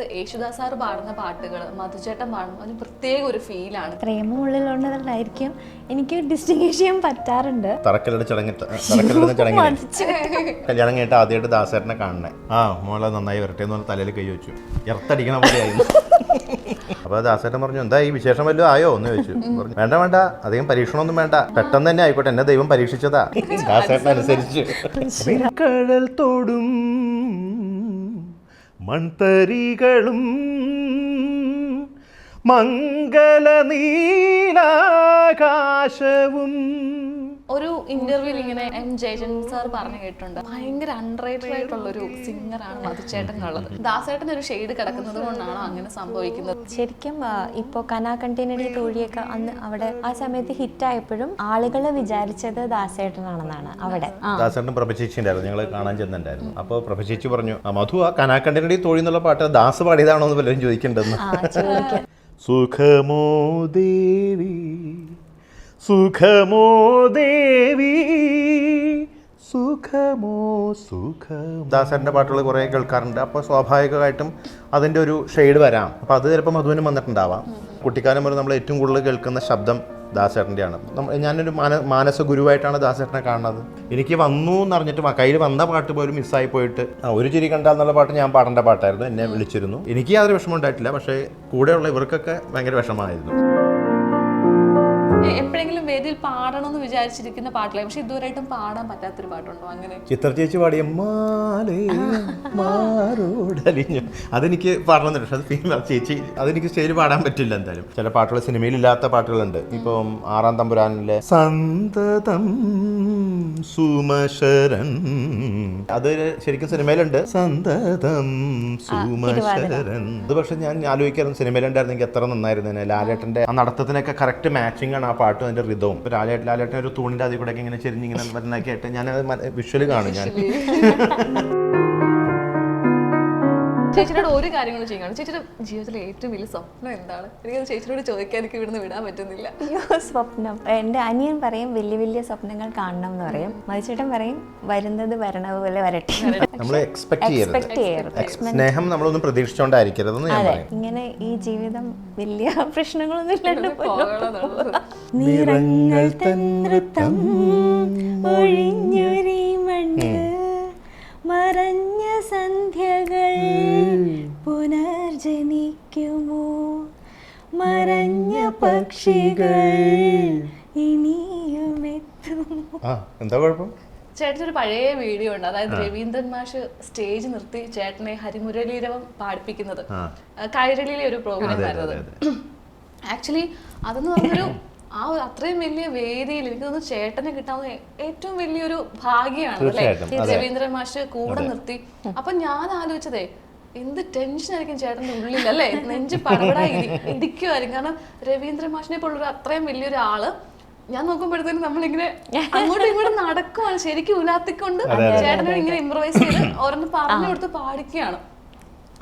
Yesudas sir പാടുന്ന പാട്ടുകൾ മധുചേട്ടൻ പാടുമ്പോൾ അതിന് പ്രത്യേക ഒരു ഫീലാണ്. പ്രേമം ഉള്ളിലുള്ളതായിരിക്കും എനിക്ക് ഡിസ്റ്റിങ്ഷ് ചെയ്യാൻ പറ്റാറുണ്ട്. തറക്കല്ലിട ചടങ്ങ് തറക്കല്ലിടുന്ന ചടങ്ങിന് കല്യാണം കഴിഞ്ഞിട്ട് ആദ്യമായിട്ട് ദാസേട്ടനെ കാണണേ. ആ മോളെ നന്നായി വരട്ടെ എന്ന് പറഞ്ഞ് തലയിൽ കൈ വെച്ചു. ഇറത്തടിക്കണ പോലെയായിരുന്നു അപ്പൊ ദാസേട്ടൻ പറഞ്ഞു എന്താ ഈ വിശേഷം വല്ലതും ആയോ? എന്ന് ചോദിച്ചു. പറഞ്ഞു വേണ്ട വേണ്ട. അധികം പരീക്ഷണമൊന്നും വേണ്ട. പെട്ടെന്ന് തന്നെ ആയിക്കോട്ടെ. എന്നെ ദൈവം പരീക്ഷിച്ചതാ. ദാസേട്ടൻ അനുസരിച്ച്. കടൽ തോടും മൺതരികളും മംഗല നീലാകാശവും ഒരു ഇന്റർവ്യൂവിൽ ഇങ്ങനെ എം ജയചന്ദ്രൻ സാർ പറഞ്ഞു കേട്ടിട്ടുണ്ട്. ഭയങ്കര അൺറേറ്റഡ് ആയിട്ടുള്ള ഒരു സിംഗറാണ് മധുചേട്ടൻ എന്നുള്ളത്. ദാസേട്ടൻ ഒരു ഷെയ്ഡ് കിടക്കുന്നത് കൊണ്ടാണ് അങ്ങനെ സംഭവിക്കുന്നത്. ശരിക്കും ഇപ്പോ കനാ കനാകണ്ടിനടി തോഴിയൊക്കെ അന്ന് അവിടെ ആ സമയത്ത് ഹിറ്റായപ്പോഴും ആളുകൾ വിചാരിച്ചത് ദാസേട്ടനാണെന്നാണ് അവിടെ. ദാസേട്ടൻ പ്രഭചേച്ചി ഉണ്ടായിരുന്നു. ഞങ്ങൾ കാണാൻ ചെന്നിട്ടുണ്ടായിരുന്നു. അപ്പോൾ പ്രഭചേച്ചി പറഞ്ഞു "ആ, മധു ആ കനാക്കണ്ടിനടി തോഴി എന്നുള്ള പാട്ട് ദാസ് പാടിയതാണോ എന്ന് പലരും ചോദിക്കണ്ടെന്ന്. സുഖമോ ദേവി സുഖമോ ദേവി? സുഖമോ സുഖം ദാസന്റെ പാട്ടുകൾ കുറേ കേൾക്കാറുണ്ട്. അപ്പോൾ സ്വാഭാവികമായിട്ടും അതിന്റെ ഒരു ഷെയ്ഡ് വരാം. അപ്പോൾ അത് ചിലപ്പോൾ മധുവിനും വന്നിട്ടുണ്ടാവാം. കുട്ടിക്കാലം മുതൽ നമ്മൾ ഏറ്റവും കൂടുതൽ കേൾക്കുന്ന ശബ്ദം ദാസേട്ടന്റെയാണ്. ഞാനൊരു മാന മാനസ ഗുരുവായിട്ടാണ് ദാസേട്ടനെ കാണുന്നത്. എനിക്ക് വന്നു എന്ന് അറിഞ്ഞിട്ട് കയ്യിൽ വന്ന പാട്ട് പോലും മിസ്സായി പോയിട്ട് ഒരു ചിരി കണ്ടാൽ എന്നുള്ള പാട്ട് ഞാൻ പാടേണ്ട പാട്ടായിരുന്നു. എന്നെ വിളിച്ചിരുന്നു. എനിക്ക് യാതൊരു വിഷമം ഉണ്ടായിട്ടില്ല. പക്ഷേ കൂടെയുള്ള ഇവർക്കൊക്കെ ഭയങ്കര വിഷമമായിരുന്നു. എപ്പോഴെങ്കിലും വേദിയിൽ പാടണം എന്ന് വിചാരിച്ചിരിക്കുന്ന പാട്ടില്ല? പക്ഷെ ഇതുവരെയായിട്ടും പാടാൻ പറ്റാത്തൊരു പാട്ടുണ്ടോ അങ്ങനെ? ചിത്ര ചേച്ചി പാടിയ മാറോടലിഞ്ഞു. അതെനിക്ക് പാടണമെന്നുണ്ട് പക്ഷെ അത് ഫീമെയിൽ ചേച്ചി അതെനിക്ക് സ്റ്റേജിൽ പാടാൻ പറ്റില്ല എന്തായാലും. ചില പാട്ടുകൾ സിനിമയിൽ ഇല്ലാത്ത പാട്ടുകളുണ്ട്. ഇപ്പം ആറാം തമ്പുരാനിലെ സന്തതം സുമശരൻ. അത് ശരിക്കും സിനിമയിലുണ്ട്. സന്തതം സുമശരൻ. അത് പക്ഷെ ഞാൻ ആലോചിക്കാറുണ്ട്. സിനിമയിലുണ്ടായിരുന്നെങ്കിൽ എത്ര നന്നായിരുന്നു. ലാലേട്ടന്റെ ആ നടത്തത്തിനൊക്കെ കറക്റ്റ് മാച്ചിങ് ആണ് ആ പാട്ടും അതിന്റെ റിതവും ഇപ്പൊ ലാലേട്ടൻ ലാലേട്ടൻ ഒരു തൂണിന്റെ അതിൽ കൂടെ ഇങ്ങനെ ചെരിഞ്ഞിങ്ങനെ വരുന്നൊക്കെ ആയിട്ട് ഞാൻ അത് വിഷ്വൽ കാണും ഞാൻ. ചേച്ചിയോട് ഒരു കാര്യം കൂടെ ചെയ്യണം ചേച്ചിയുടെ ജീവിതത്തിലെ ഏറ്റവും വലിയ സ്വപ്നം എന്താണ്? എനിക്ക് ചേച്ചിയോട് ചോദിക്കാൻ എനിക്ക് ഇവിടുന്ന് വിടാൻ പറ്റുന്നില്ല. അയ്യോ സ്വപ്നം. എന്റെ അനിയൻ പറയും വലിയ വലിയ സ്വപ്നങ്ങൾ കാണണം എന്ന് പറയും. മതിച്ചേട്ടൻ പറയും വരുന്നത് വരണത് പോലെ വരട്ടെ. നമ്മൾ എക്സ്പെക്ട് ചെയ്യരുത്. സ്നേഹം നമ്മളൊന്നും പ്രതീക്ഷിച്ചോണ്ടായിരിക്കരുതെന്ന് ഞാൻ പറയും. ഇങ്ങനെ ഈ ജീവിതം വലിയ പ്രശ്നങ്ങളൊന്നും ഇല്ലാണ്ട്. നിറങ്ങൾ തന്ത്രം ഒഴിഞ്ഞൊരി മണ്ണ് മറഞ്ഞ സന്ധ്യകൾ പുനർജനിക്കുമോ? മറഞ്ഞ പക്ഷികൾ ഇനിയും എത്തുമോ? ആ എന്താ കുഴപ്പം? ചേട്ടന്റെ ഒരു പഴയ വീഡിയോ ഉണ്ട്. അതായത് രവീന്ദ്രൻ മാഷ് സ്റ്റേജ് നിർത്തി ചേട്ടനെ ഹരിമുരളീരവം പാടിപ്പിക്കുന്നത്. കൈരളിയിലെ ഒരു പ്രോഗ്രാം ആയിരുന്നു ആക്ച്വലി അതെന്ന് പറഞ്ഞൊരു ആ അത്രയും വലിയ വേദിയിൽ എനിക്ക് തോന്നുന്നു ചേട്ടനെ കിട്ടാവുന്ന ഏറ്റവും വലിയൊരു ഭാഗ്യമാണ് അല്ലേ? രവീന്ദ്രൻ മാഷ് കൂടെ നിർത്തി. അപ്പൊ ഞാൻ ആലോചിച്ചതേ എന്ത് ടെൻഷൻ ആയിരിക്കും ചേട്ടന്റെ ഉള്ളിൽ അല്ലേ? നെഞ്ച് പടപടാ ഇടിക്കുമായിരിക്കും കാരണം രവീന്ദ്രൻ മാഷിനെ പോലുള്ള അത്രയും വലിയൊരു ആൾ ഞാൻ നോക്കുമ്പോഴത്തേനും നമ്മളിങ്ങനെ അങ്ങോട്ടും ഇങ്ങോട്ടും നടക്കുവാണ്. ശരിക്കും ഉലാത്തിക്കൊണ്ട് ചേട്ടനോട് ഇങ്ങനെ ഇമ്പ്രവൈസ് ചെയ്ത് ഓരോന്ന് പറഞ്ഞു കൊടുത്ത് പാടിക്കുകയാണ്.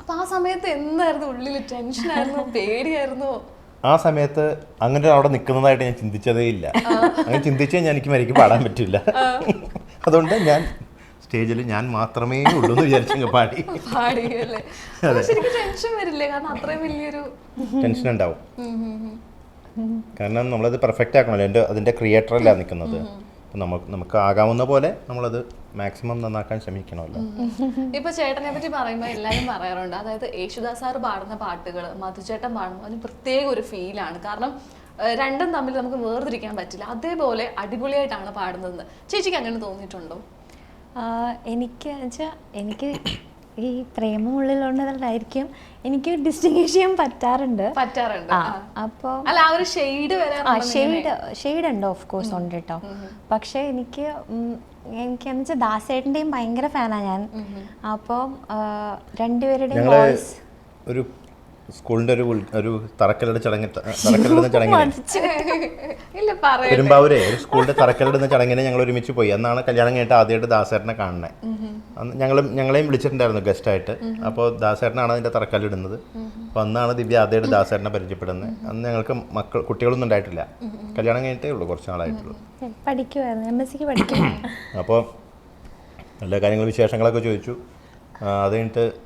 അപ്പൊ ആ സമയത്ത് എന്തായിരുന്നു ഉള്ളിൽ ടെൻഷനായിരുന്നു പേടിയായിരുന്നു. ആ സമയത്ത് അങ്ങനെ അവിടെ നിൽക്കുന്നതായിട്ട് ഞാൻ ചിന്തിച്ചതേ ഇല്ല. അങ്ങനെ ചിന്തിച്ചാൽ ഞാൻ എനിക്ക് മരിക്ക് പാടാൻ പറ്റില്ല. അതുകൊണ്ട് ഞാൻ സ്റ്റേജിൽ ഞാൻ മാത്രമേ ഉള്ളൂ എന്ന് വിചാരിച്ചങ്ങ് പാടി. ടെൻഷൻ ഉണ്ടാവും. കാരണം നമ്മളത് പെർഫെക്റ്റ് ആക്കണല്ലോ എന്റെ അതിന്റെ ക്രിയേറ്ററല്ല നിൽക്കുന്നത്. അപ്പം നമുക്ക് നമുക്ക് ആകാവുന്ന പോലെ നമ്മളത് മാക്സിമം നന്നാക്കാൻ ശ്രമിക്കണമല്ലോ. ഇപ്പൊ ചേട്ടനെ പറ്റി പറയുമ്പോൾ എല്ലാവരും പറയാറുണ്ട്. അതായത് യേശുദാസ് സാർ പാടുന്ന പാട്ടുകൾ മധുചേട്ടൻ പാടുമ്പോൾ അതിന് പ്രത്യേക ഒരു ഫീലാണ് കാരണം രണ്ടും തമ്മിൽ നമുക്ക് വേർതിരിക്കാൻ പറ്റില്ല. അതേപോലെ അടിപൊളിയായിട്ടാണ് പാടുന്നത് ചേച്ചിക്ക് അങ്ങനെ തോന്നിയിട്ടുണ്ടോ? എനിക്ക് വെച്ചാൽ എനിക്ക് ഈ പ്രേമം ഉള്ളിലുള്ളതായിരിക്കും എനിക്ക് ഡിസ്റ്റിങ്ഷ് ചെയ്യാൻ പറ്റാറുണ്ട്. പറ്റാറുണ്ട്. അപ്പോൾ അല്ല ആ ഒരു ഷെയ്ഡ് ഷെയ്ഡ് ഷെയ്ഡ് ഉണ്ട്? ഓഫ് കോഴ്സ് ഉണ്ട് കേട്ടോ പക്ഷെ എനിക്ക് എനിക്ക് എന്ന് വെച്ചാൽ ദാസേട്ടന്റെയും ഭയങ്കര ഫാനാണ് ഞാൻ. അപ്പം രണ്ടുപേരുടെയും ഒരു സ്കൂളിന്റെ ഒരു ഒരു തറക്കല്ലിട ചടങ്ങ് തറക്കല്ലിടുന്ന ചടങ്ങിന്. ഇല്ല പറയാ പെരുമ്പാവൂരെ ഒരു സ്കൂളിന്റെ തറക്കല്ലിടുന്ന ചടങ്ങിന് ഞങ്ങൾ ഒരുമിച്ച് പോയി. അന്നാണ് കല്യാണം കഴിഞ്ഞിട്ട് ആദ്യമായിട്ട് ദാസേട്ടനെ കാണണേ. അന്ന് ഞങ്ങളും ഞങ്ങളെയും വിളിച്ചിട്ടുണ്ടായിരുന്നു ഗസ്റ്റായിട്ട് അപ്പോൾ ദാസേട്ടനാണ് അതിന്റെ തറക്കല്ലിടുന്നത്. അപ്പോൾ അന്നാണ് ദിവ്യ ആദ്യമായിട്ട് ദാസേട്ടനെ പരിചയപ്പെടുന്നത്. അന്ന് ഞങ്ങൾക്ക് മക്കൾ കുട്ടികളൊന്നും ഉണ്ടായിട്ടില്ല. കല്യാണം കഴിഞ്ഞിട്ടേ ഉള്ളൂ കുറച്ച് നാളായിട്ടുള്ളൂ. പഠിക്കുമായിരുന്നു എം എസ് അപ്പോൾ എല്ലാ കാര്യങ്ങളും വിശേഷങ്ങളൊക്കെ ചോദിച്ചു. അത് കഴിഞ്ഞിട്ട്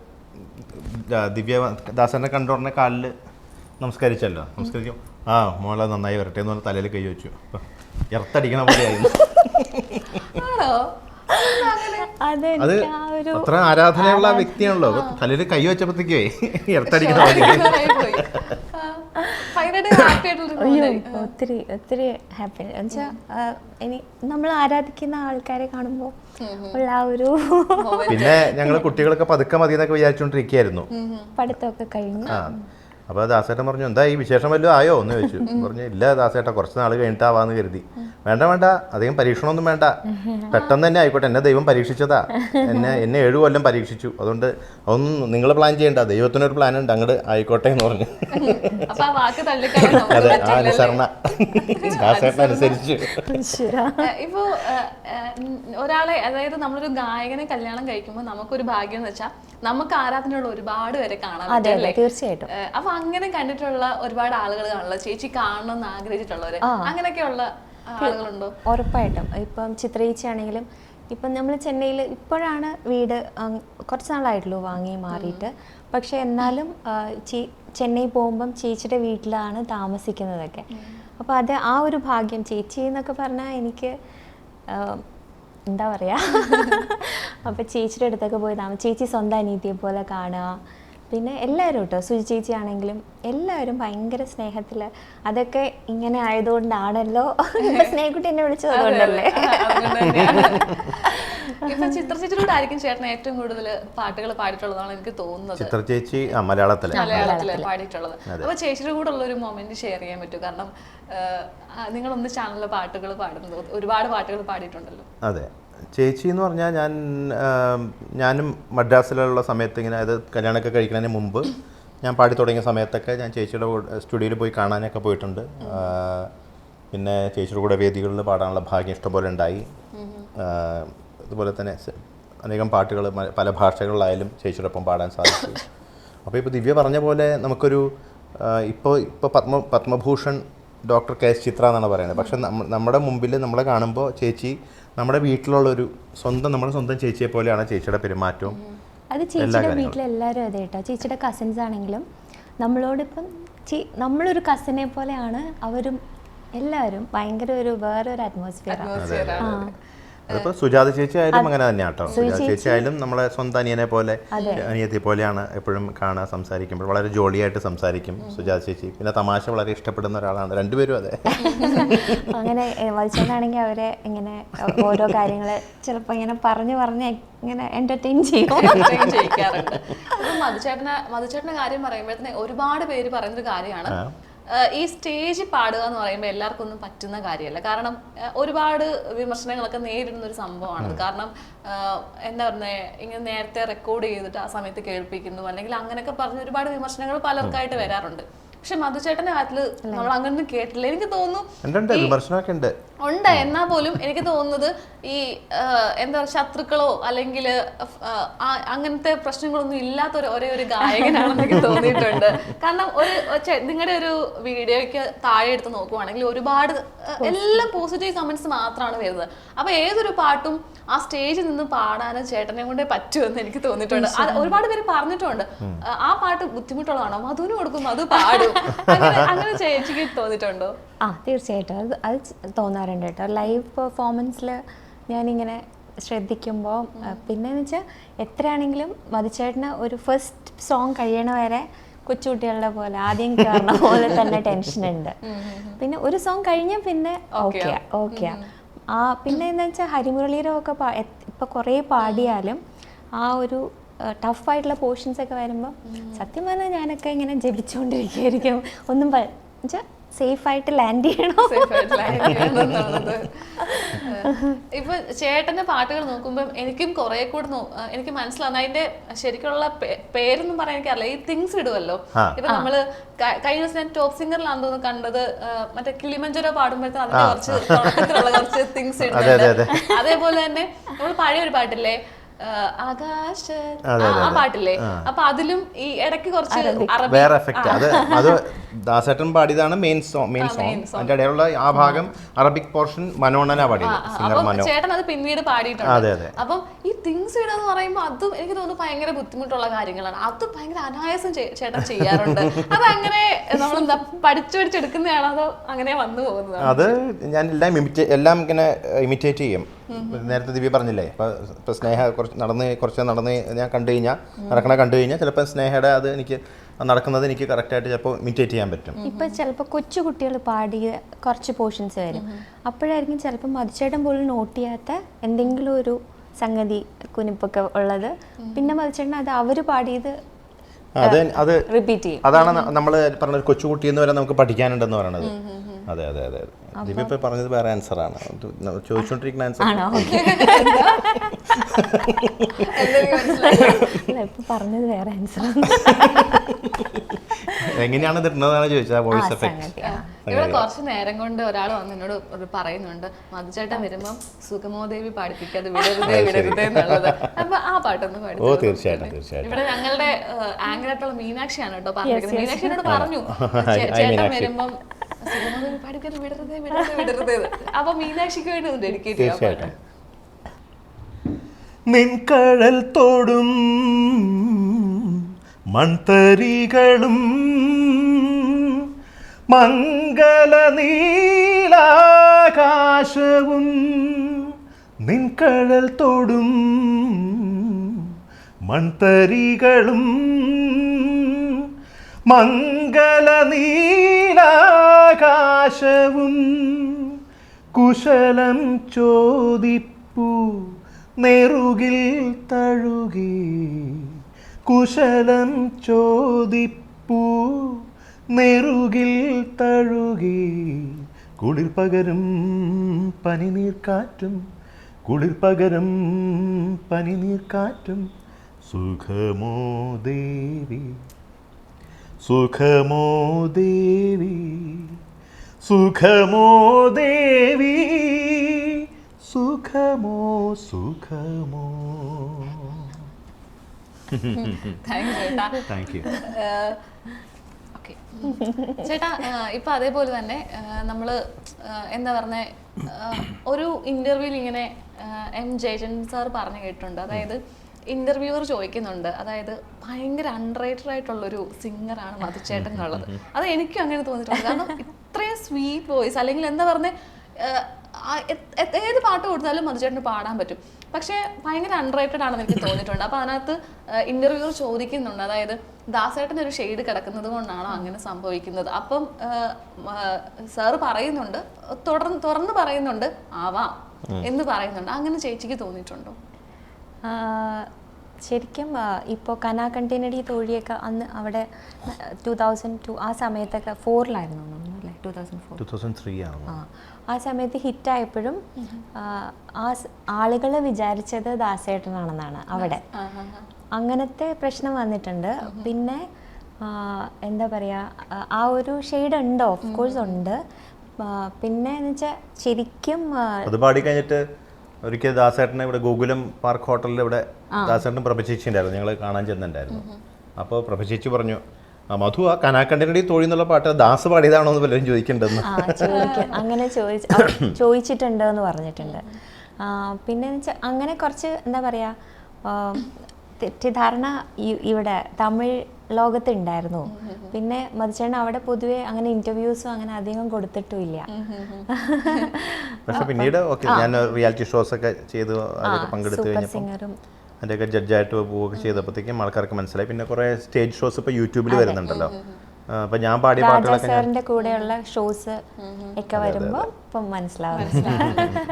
ദിവ്യ ദാസനെ കണ്ട കാലിൽ കാലിൽ നമസ്കരിച്ചല്ലോ. നമസ്കരിക്കും. ആ മോളെ നന്നായി വരട്ടെ എന്ന് പറഞ്ഞാൽ തലയിൽ കൈ വെച്ചു. ഇറത്തടിക്കണ പോലെയായിരുന്നു ആണോ? അത് അത് ആ ഒരു അത്ര ആരാധനയുള്ള വ്യക്തിയാണല്ലോ. തലയിൽ കൈ വെച്ചപ്പോഴത്തേക്കേ ഇറത്തടിക്കണ പോലെ അയ്യോ ഒത്തിരി ഒത്തിരി ഹാപ്പി എന്നുവെച്ചാൽ ഇനി നമ്മൾ ആരാധിക്കുന്ന ആൾക്കാരെ കാണുമ്പോൾ ഉള്ള ആ ഒരു പിന്നെ ഞങ്ങൾ കുട്ടികളൊക്കെ പതുക്കെ മതി എന്നൊക്കെ വിചാരിച്ചോണ്ടിരിക്കുന്നു പഠിത്തമൊക്കെ കഴിഞ്ഞു. അപ്പോൾ ദാസേട്ടൻ പറഞ്ഞു എന്താ ഈ വിശേഷം വല്ലതും ആയോ? എന്ന് ചോദിച്ചു. പറഞ്ഞു ഇല്ല ദാസേട്ട കുറച്ച് നാൾ കഴിഞ്ഞിട്ടാവാന്ന് കരുതി. വേണ്ട വേണ്ട അധികം പരീക്ഷണമൊന്നും വേണ്ട. പെട്ടെന്ന് തന്നെ ആയിക്കോട്ടെ എന്നെ ദൈവം പരീക്ഷിച്ചതാ. എന്നെ എന്നെ ഏഴു കൊല്ലം പരീക്ഷിച്ചു. അതുകൊണ്ട് അതൊന്നും നിങ്ങൾ പ്ലാൻ ചെയ്യണ്ട ദൈവത്തിനൊരു പ്ലാൻ ഉണ്ട് അങ്ങോട്ട് ആയിക്കോട്ടെ എന്ന് പറഞ്ഞു. അതെ ആ? അനുസരണ ദാസേട്ടൻ അനുസരിച്ചു. ഇപ്പോ ഒരാളെ അതായത് നമ്മളൊരു ഗായകനെ കല്യാണം കഴിക്കുമ്പോൾ നമുക്കൊരു ഭാഗ്യം എന്ന് വെച്ചാൽ നമുക്ക് ആരാധനയുള്ള ഒരുപാട് പേരെ കാണാൻ പറ്റും തീർച്ചയായിട്ടും. അപ്പൊ അങ്ങനെ കണ്ടിട്ടുള്ള ഒരുപാട് ആളുകൾ കാണുമല്ലോ ചേച്ചി കാണണം എന്ന് ആഗ്രഹിച്ചിട്ടുള്ളവര് അങ്ങനെയൊക്കെയുള്ള ആളുകളുണ്ടോ? ഉറപ്പായിട്ടും. ഇപ്പം ചിത്രയിച്ചാണെങ്കിലും ഇപ്പം നമ്മൾ ചെന്നൈയിൽ ഇപ്പോഴാണ് വീട് കുറച്ച് നാളായിട്ടുള്ളൂ വാങ്ങി മാറിയിട്ട്. പക്ഷെ എന്നാലും ചെന്നൈ പോകുമ്പം ചേച്ചിയുടെ വീട്ടിലാണ് താമസിക്കുന്നതൊക്കെ. അപ്പോൾ അത് ആ ഒരു ഭാഗ്യം ചേച്ചി എന്നൊക്കെ പറഞ്ഞാൽ എനിക്ക് എന്താ പറയുക അപ്പോൾ ചേച്ചിയുടെ അടുത്തൊക്കെ പോയി താമസം ചേച്ചി സ്വന്തം അനീതിയെ പോലെ കാണുക പിന്നെ എല്ലാവരും കേട്ടോ സുജി ചേച്ചി ആണെങ്കിലും എല്ലാവരും ഭയങ്കര സ്നേഹത്തിൽ അതൊക്കെ ഇങ്ങനെ ആയതുകൊണ്ടാണല്ലോ സ്നേഹക്കുട്ടി എന്നെ വിളിച്ചത് അതുകൊണ്ടല്ലേ. ഇപ്പൊ ചിത്ര ചേച്ചിയോട് ആയിരിക്കും ചേട്ടൻ ഏറ്റവും കൂടുതൽ പാട്ടുകൾ പാടിയിട്ടുള്ളതാണ് എനിക്ക് തോന്നുന്നത്. ചിത്ര ചേച്ചി ആ മലയാളത്തിലെ. മലയാളത്തിൽ പാടിയിട്ടുള്ളത്. അപ്പൊ ചേച്ചിയുടെ കൂടെ ഉള്ള ഒരു മൊമെന്റ് ഷെയർ ചെയ്യാൻ പറ്റും. കാരണം നിങ്ങൾ ഒന്ന് ചാനലിലെ പാട്ടുകൾ പാടുന്നത് ഒരുപാട് പാട്ടുകൾ പാടിയിട്ടുണ്ടല്ലോ. അതെ. ചേച്ചി എന്ന് പറഞ്ഞാൽ ഞാൻ ഞാനും മദ്രാസിലുള്ള സമയത്ത് ഇങ്ങനെ അത് കല്യാണമൊക്കെ കഴിക്കുന്നതിന് മുമ്പ് ഞാൻ പാടി തുടങ്ങിയ സമയത്തൊക്കെ ഞാൻ ചേച്ചിയുടെ സ്റ്റുഡിയോയിൽ പോയി കാണാനൊക്കെ പോയിട്ടുണ്ട്. പിന്നെ ചേച്ചിയുടെ കൂടെ വേദികളിൽ പാടാനുള്ള ഭാഗ്യം ഇഷ്ടംപോലെ ഉണ്ടായി. അതുപോലെ തന്നെ അനേകം പാട്ടുകൾ പല ഭാഷകളിലായാലും ചേച്ചിയുടെ ഒപ്പം പാടാൻ സാധിച്ചു. അപ്പോൾ ഇപ്പോൾ ദിവ്യ പറഞ്ഞ പോലെ നമുക്കൊരു ഇപ്പോൾ ഇപ്പോൾ Padma Padmabhushan doctor K S Chithra എന്നാണ് പറയുന്നത്. പക്ഷെ നമ്മുടെ മുമ്പിൽ നമ്മളെ കാണുമ്പോൾ ചേച്ചി നമ്മുടെ വീട്ടിലുള്ളൊരു സ്വന്തം നമ്മുടെ സ്വന്തം ചേച്ചിയെ പോലെയാണ് ചേച്ചിയുടെ പെരുമാറ്റവും അത് ചേച്ചിയുടെ വീട്ടിലെല്ലാവരും അതെ കേട്ടോ ചേച്ചിയുടെ കസിൻസ് ആണെങ്കിലും നമ്മളോടിപ്പം ചേ നമ്മളൊരു കസിനെ പോലെയാണ് അവരും എല്ലാവരും ഭയങ്കര ഒരു വേറൊരു അറ്റ്മോസ്ഫിയർ ആണ്. അതിപ്പോൾ സുജാത ചേച്ചി ആയാലും അങ്ങനെ തന്നെയാണ് കേട്ടോ സുജാത ചേച്ചി ആയാലും നമ്മളെ സ്വന്തം അനിയനെ പോലെ അനിയത്തി പോലെയാണ് എപ്പോഴും കാണാൻ സംസാരിക്കുമ്പോൾ വളരെ ജോളിയായിട്ട് സംസാരിക്കും സുജാത ചേച്ചി. പിന്നെ തമാശ വളരെ ഇഷ്ടപ്പെടുന്ന ഒരാളാണ്. രണ്ടുപേരും അതെ. അങ്ങനെ വലിച്ചാണെങ്കിൽ അവരെ ഇങ്ങനെ ഓരോ കാര്യങ്ങൾ ചിലപ്പോൾ ഇങ്ങനെ പറഞ്ഞു പറഞ്ഞ് ഇങ്ങനെ എന്റർടൈൻ ചെയ്യും. മധുചേട്ടന മധുചേട്ടന്റെ കാര്യം പറയുമ്പോഴത്തേ ഒരുപാട് പേര് പറയുന്നൊരു കാര്യമാണ്. ഈ സ്റ്റേജ് പാടുക എന്ന് പറയുമ്പോൾ എല്ലാവർക്കും ഒന്നും പറ്റുന്ന കാര്യമല്ല. കാരണം ഒരുപാട് വിമർശനങ്ങളൊക്കെ നേരിടുന്ന ഒരു സംഭവമാണ്. കാരണം എന്താ പറയുന്നത് ഇങ്ങനെ നേരത്തെ റെക്കോർഡ് ചെയ്തിട്ട് ആ സമയത്ത് കേൾപ്പിക്കുന്നു. അല്ലെങ്കിൽ അങ്ങനെയൊക്കെ പറഞ്ഞ് ഒരുപാട് വിമർശനങ്ങൾ പലർക്കായിട്ട് വരാറുണ്ട്. പക്ഷെ മധുചേട്ടന്റെ കാര്യത്തിൽ നമ്മൾ അങ്ങനൊന്നും കേട്ടില്ല. എനിക്ക് തോന്നുന്നു ഉണ്ട് എന്നാ പോലും എനിക്ക് തോന്നുന്നത് ഈ എന്താ പറയുക ശത്രുക്കളോ അല്ലെങ്കിൽ അങ്ങനത്തെ പ്രശ്നങ്ങളൊന്നും ഇല്ലാത്ത ഒരു ഒരേ ഒരു ഗായകനാണെന്ന് എനിക്ക് തോന്നിയിട്ടുണ്ട്. കാരണം ഒരു നിങ്ങളുടെ ഒരു വീഡിയോയ്ക്ക് താഴെ എടുത്ത് നോക്കുവാണെങ്കിൽ ഒരുപാട് എല്ലാം പോസിറ്റീവ് കമന്റ്സ് മാത്രമാണ് വരുന്നത്. അപ്പൊ ഏതൊരു പാട്ടും ആ സ്റ്റേജിൽ നിന്ന് പാടാനും ചേട്ടനെ കൊണ്ടേ പറ്റുമെന്ന് എനിക്ക് തോന്നിയിട്ടുണ്ട്. ഒരുപാട് പേര് പറഞ്ഞിട്ടുണ്ട്. ആ, ആ പാട്ട് ബുദ്ധിമുട്ടുള്ളതാണോ? മധുവിന് കൊടുക്കും മധു പാടും. അങ്ങനെ ചേച്ചിക്ക് തോന്നിയിട്ടുണ്ടോ? ആ തീർച്ചയായിട്ടും. അത് അത് തോന്നാറുണ്ട് കേട്ടോ. ലൈവ് പെർഫോമൻസിൽ ഞാനിങ്ങനെ ശ്രദ്ധിക്കുമ്പോൾ പിന്നെന്ന് വെച്ചാൽ എത്രയാണെങ്കിലും മതിച്ചേട്ടന് ഒരു ഫസ്റ്റ് സോങ് കഴിയണ വരെ കൊച്ചുകുട്ടികളുടെ പോലെ ആദ്യം കയറണ പോലെ തന്നെ ടെൻഷൻ ഉണ്ട്. പിന്നെ ഒരു സോങ് കഴിഞ്ഞാൽ പിന്നെ ഓക്കെ ഓക്കെ ആ പിന്നെ എന്താ വെച്ചാൽ ഹരിമുരളീരമൊക്കെ പാ എത്- ഇപ്പൊ കുറേ പാടിയാലും ആ ഒരു ടഫായിട്ടുള്ള പോർഷൻസ് ഒക്കെ വരുമ്പോൾ സത്യം പറഞ്ഞാൽ ഞാനൊക്കെ ഇങ്ങനെ ജപിച്ചുകൊണ്ടിരിക്കുകയായിരിക്കും ഒന്നും വെച്ചാൽ സേഫായിട്ട് ലാൻഡ് ചെയ്യണോ. ഇപ്പൊ ചേട്ടന്റെ പാട്ടുകൾ നോക്കുമ്പോൾ എനിക്കും കുറെ കൂടെ എനിക്ക് മനസ്സിലാവുന്ന. അതിന്റെ ശരിക്കുള്ള പേരൊന്നും പറയാൻ എനിക്കറിയില്ല. ഈ തിങ്സ് ഇടുമല്ലോ. ഇപ്പൊ നമ്മൾ കഴിഞ്ഞ ദിവസം ഞാൻ ടോപ്പ് സിംഗറിലാണെന്ന് തോന്നുന്നു കണ്ടത് മറ്റേ കിളിമഞ്ചോരോ പാടുമ്പോഴത്തെ അതിന്റെ കുറച്ച് കുറച്ച് തിങ്സ് ഇടുന്നുണ്ട് അതേപോലെ തന്നെ നമ്മൾ പഴയ ഒരു പാട്ടില്ലേ ആകാശ ആ പാട്ടില്ലേ? അപ്പൊ അതിലും ഈ ഇടയ്ക്ക് കുറച്ച് അറബി വേറെ എഫക്റ്റ് അത് അത് ദാസേട്ടൻ പാടിയതാണ് മെയിൻ സോങ് മെയിൻ സോങ് അതിന്റെ ഇടയിലുള്ള ആ ഭാഗം അറബിക് പോർഷൻ മനോണന പാടിയത് സിംഗർ മനോ. ചേട്ടൻ അത് പിന്നീട് പാടിയിട്ടുണ്ട്. അതെ, അതെ. അപ്പം ഈ തിങ്സ് ഇടുക എന്ന് പറയുമ്പോൾ അതും എനിക്ക് തോന്നുന്നു ഭയങ്കര ബുദ്ധിമുട്ടുള്ള കാര്യങ്ങളാണ്. അത് ഭയങ്കര അനായാസം ചേട്ടൻ ചെയ്യാറുണ്ട്. അത് അങ്ങനെ നമ്മളെന്താ പഠിച്ചു പഠിച്ചെടുക്കുന്നതാണോ അതോ അങ്ങനെ വന്നു പോകുന്നത് അത് ഞാൻ എല്ലാം ഇമിറ്റേ എല്ലാം ഇങ്ങനെ ഇമിറ്റേറ്റ് ചെയ്യും. നേരത്തെ ദിവ്യ പറഞ്ഞില്ലേ? ഇപ്പൊ ഇപ്പൊ സ്നേഹ കുറച്ച് നടന്ന് കുറച്ച് നടന്ന് ഞാൻ കണ്ടു കഴിഞ്ഞാൽ നടക്കണ കണ്ടു കഴിഞ്ഞാൽ ചിലപ്പോൾ സ്നേഹയുടെ അത് എനിക്ക് നടക്കുന്നത് എനിക്ക് കറക്റ്റായിട്ട് ചിലപ്പോൾ ഇമിറ്റേറ്റ് ചെയ്യാൻ പറ്റും. ഇപ്പൊ ചിലപ്പോൾ കൊച്ചു കുട്ടികൾ പാടിയ കുറച്ച് പോർഷൻസ് വരും. അപ്പോഴായിരിക്കും ചിലപ്പോൾ മതിച്ചേട്ടൻ പോലും നോട്ട് ചെയ്യാത്ത എന്തെങ്കിലും ഒരു സംഗതി കുനിപ്പൊക്കെ ഉള്ളത്. പിന്നെ മതിച്ചേട്ടൻ അത് അവർ പാടിയത് അത് അത് റിപ്പീറ്റ് ചെയ്യും. അതാണ് നമ്മൾ പറഞ്ഞ കൊച്ചു കൊച്ചുകുട്ടി എന്ന് വരെ നമുക്ക് പഠിക്കാനുണ്ടെന്ന് പറയണത്. അതെ അതെ അതെ ദിവ്യ ഇപ്പോൾ പറഞ്ഞത് വേറെ ആൻസർ ആണ്. ചോദിച്ചുകൊണ്ടിരിക്കുന്ന ആൻസർ പറഞ്ഞത് വേറെ ആൻസർ എങ്ങനെയാണ് ഇത് ഇടുന്നതാണ് ചോദിച്ചത്? വോയിസ് എഫക്ട് ഇവിടെ കുറച്ച് നേരം കൊണ്ട് ഒരാൾ വന്ന് എന്നോട് ഒരു പറയുന്നുണ്ട്. മധുചേട്ടൻ വരുമ്പം സുഗമോദേവി പാടിപ്പിക്കാതെ വിടരുതേ വിടരുതേ എന്നുള്ളത്. അപ്പൊ ആ പാട്ടൊന്ന് പാടി ഓ തീർച്ചയായിട്ടും തീർച്ചയായിട്ടും. ഇവിടെ ഞങ്ങളുടെ ആങ്കറായിട്ടുള്ള മീനാക്ഷിയാണ് കേട്ടോ പറഞ്ഞിരിക്കുന്നത്. മീനാക്ഷി എന്നോട് പറഞ്ഞു. ചേട്ടൻ മീനാക്ഷി. വരുമ്പം പാടിക്കാതെ വിടരുതേ വിടരുതേ വിടരുതേ. അപ്പൊ മീനാക്ഷിക്ക് വേണ്ടി ഡെഡിക്കേറ്റ് നിൻകഴൽ തോടും മൺതരികളും മംഗല നീലാകാശവും നിൻകഴൽ തോടും മൺതരികളും മംഗല നീലാകാശവും കുശലം ചോദിപ്പു നെറുകിൽ തഴുകി. കുശലം ചോദിപ്പു നെറുകിൽ തഴുകി. കുളിർ പകരും പനിനീർക്കാറ്റും കുളിർ പനിനീർ പനിനീർക്കാറ്റും. സുഖമോ ദേവി? സുഖമോ ദേവി സുഖമോ ദേവി സുഖമോ സുഖമോ. താങ്ക് യു ചേട്ടാ. ഇപ്പൊ അതേപോലെ തന്നെ നമ്മൾ എന്താ പറഞ്ഞ ഒരു ഇന്റർവ്യൂവിൽ ഇങ്ങനെ എം ജയചന്ദ്രൻ സാർ പറഞ്ഞു കേട്ടിട്ടുണ്ട്. അതായത് ഇന്റർവ്യൂവർ ചോദിക്കുന്നുണ്ട്. അതായത് ഭയങ്കര അൺറേറ്റഡ് ആയിട്ടുള്ളൊരു സിംഗറാണ് മധുചേട്ടൻ എന്നുള്ളത്. അത് എനിക്കും അങ്ങനെ തോന്നിയിട്ടുണ്ട്. കാരണം ഇത്രയും സ്വീറ്റ് വോയിസ് അല്ലെങ്കിൽ എന്താ പറഞ്ഞ ഏത് പാട്ട് കൊടുത്താലും മധുചേട്ടന് പാടാൻ പറ്റും. പക്ഷേ ഭയങ്കര അൺറേറ്റഡ് ആണെന്ന് എനിക്ക് തോന്നിയിട്ടുണ്ട്. അപ്പൊ അതിനകത്ത് ഇന്റർവ്യൂവർ ചോദിക്കുന്നുണ്ട്. അതായത് ദാസേട്ടൻ ഒരു ഷെയ്ഡ് കിടക്കുന്നത് കൊണ്ടാണോ അങ്ങനെ സംഭവിക്കുന്നത്? അപ്പം സാറ് പറയുന്നുണ്ട്. തുടർന്ന് തുറന്ന് പറയുന്നുണ്ട്. ആവാം എന്ന് പറയുന്നുണ്ട്. അങ്ങനെ ചേച്ചിക്ക് തോന്നിയിട്ടുണ്ടോ? ശരിക്കും ഇപ്പോൾ കനാകണ്ടിനടി തോഴിയൊക്കെ അന്ന് അവിടെ ടു തൗസൻഡ് ടു ആ സമയത്തൊക്കെ ഫോറിലായിരുന്നു തോന്നുന്നു അല്ലേ? Two thousand four. Two thousand three ആണ് ആ ആ സമയത്ത് ഹിറ്റായപ്പോഴും ആ ആളുകൾ വിചാരിച്ചത് ദാസേട്ടനാണെന്നാണ് അവിടെ. അങ്ങനത്തെ പ്രശ്നം വന്നിട്ടുണ്ട്. പിന്നെ എന്താ പറയുക ആ ഒരു ഷെയ്ഡ് ഉണ്ട് ഓഫ് കോഴ്സ് ഉണ്ട്. പിന്നെ എന്ന് വെച്ചാൽ ശരിക്കും അത് പാടി കഴിഞ്ഞിട്ട് ഒരിക്കൽ ദാസേട്ടനെ ഇവിടെ ഗോകുലം പാർക്ക് ഹോട്ടലിൽ ഇവിടെ ദാസേട്ടൻ പ്രഭചേച്ചി ഉണ്ടായിരുന്നു ഞങ്ങൾ കാണാൻ ചെന്നുണ്ടായിരുന്നു അപ്പോൾ പ്രഭചേച്ചി പറഞ്ഞു ആ മധു ആ കനാക്കണ്ടിനടി തോഴി എന്നുള്ള പാട്ട് ദാസ് പാടിയതാണോ എന്ന് പലരും ചോദിക്കണ്ടെന്ന്. അങ്ങനെ ചോദിച്ചിട്ടുണ്ട് എന്ന് പറഞ്ഞിട്ടുണ്ട്. പിന്നെ അങ്ങനെ കുറച്ച് എന്താ പറയുക തെറ്റിദ്ധാരണ ഇവിടെ തമിഴ് ലോകത്തുണ്ടായിരുന്നു. പിന്നെ മധുചേട്ടൻ അവിടെ പൊതുവെ അങ്ങനെ ഇന്റർവ്യൂസും അങ്ങനെ അധികം കൊടുത്തിട്ടുമില്ല. പക്ഷെ പിന്നീട് ഞാൻ റിയാലിറ്റി ഷോസ് ഒക്കെ ചെയ്തു പങ്കെടുത്തു കഴിഞ്ഞപ്പോൾ അതിന്റെയൊക്കെ ജഡ്ജായിട്ട് പോവുകയൊക്കെ ചെയ്തപ്പോഴത്തേക്കും ആൾക്കാർക്ക് മനസ്സിലായി. പിന്നെ കുറേ സ്റ്റേജ് ഷോസ് ഇപ്പോൾ യൂട്യൂബിൽ വരുന്നുണ്ടല്ലോ. അപ്പം ഞാൻ പാടിയ പാട്ടുകളൊക്കെ സാറിന്റെ കൂടെയുള്ള ഷോസ് ഒക്കെ വരുമ്പോൾ ഇപ്പം മനസ്സിലാവും.